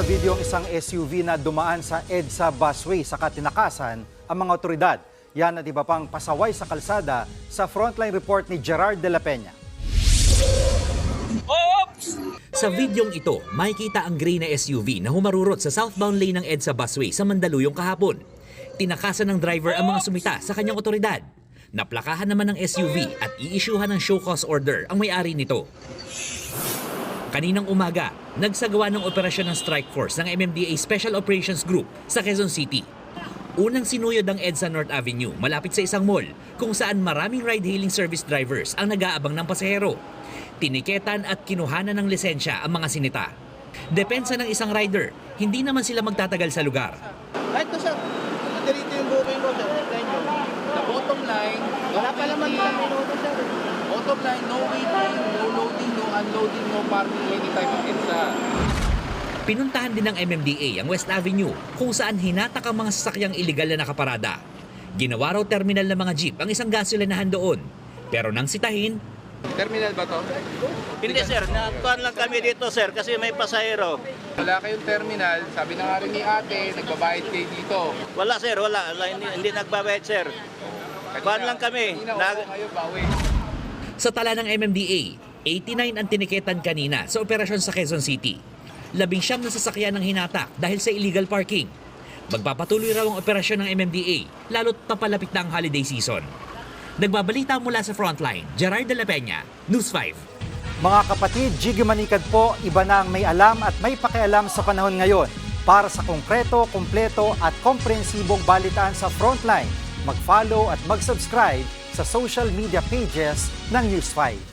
sa video ang isang SUV na dumaan sa EDSA busway sa katinakasan ang mga otoridad. Yan at iba pang pasaway sa kalsada sa frontline report ni Gerard de la Peña. Sa videong ito, makikita ang gray na SUV na humarurot sa southbound lane ng EDSA busway sa Mandaluyong kahapon. Tinakasan ng driver ang mga sumita sa kanyang otoridad. Naplakahan naman ng SUV at iisyuhan ng show cause order ang may-ari nito. Kaninang umaga, nagsagawa ng operasyon ng strike force ng MMDA Special Operations Group sa Quezon City. Unang sinuyod ang EDSA North Avenue malapit sa isang mall kung saan maraming ride-hailing service drivers ang nag-aabang ng pasahero. Tiniketan at kinuhanan ng lisensya ang mga sinita. Depensa ng isang rider, hindi naman sila magtatagal sa lugar. Kahit sir, nadirito yung booking ko sir. The bottom line, Wala pa naman ilang minuto sir. bottom line, no waiting, loading, no parking anytime of EDSA. Pinuntahan din ng MMDA ang West Avenue kung saan hinatak ang mga sasakyang iligal na nakaparada. Ginawa raw terminal ng mga jeep ang isang gasolinahan doon. Pero nang sitahin, Terminal ba to? Hindi sir, nakuhan lang kami dito sir kasi may pasahero. Wala kayong terminal, sabi na nga rin ni ate, nagbabayad kayo dito. Wala sir, wala. wala hindi, hindi nagbabayad sir. Kuhan lang kami. Kanina, Nag- oo, ngayon, bawi. sa tala ng MMDA, 89 ang tiniketan kanina sa operasyon sa Quezon City. Labing siyam na sasakyan ng hinatak dahil sa illegal parking. Magpapatuloy raw ang operasyon ng MMDA lalo't papalapit na ang holiday season. Nagbabalita mula sa frontline, Gerard de la Peña, News 5. Mga kapatid, Jiggy Manikad po, iba na ang may alam at may pakialam sa panahon ngayon. Para sa konkreto, kumpleto at komprehensibong balitaan sa Frontline, mag-follow at mag-subscribe sa social media pages ng News 5.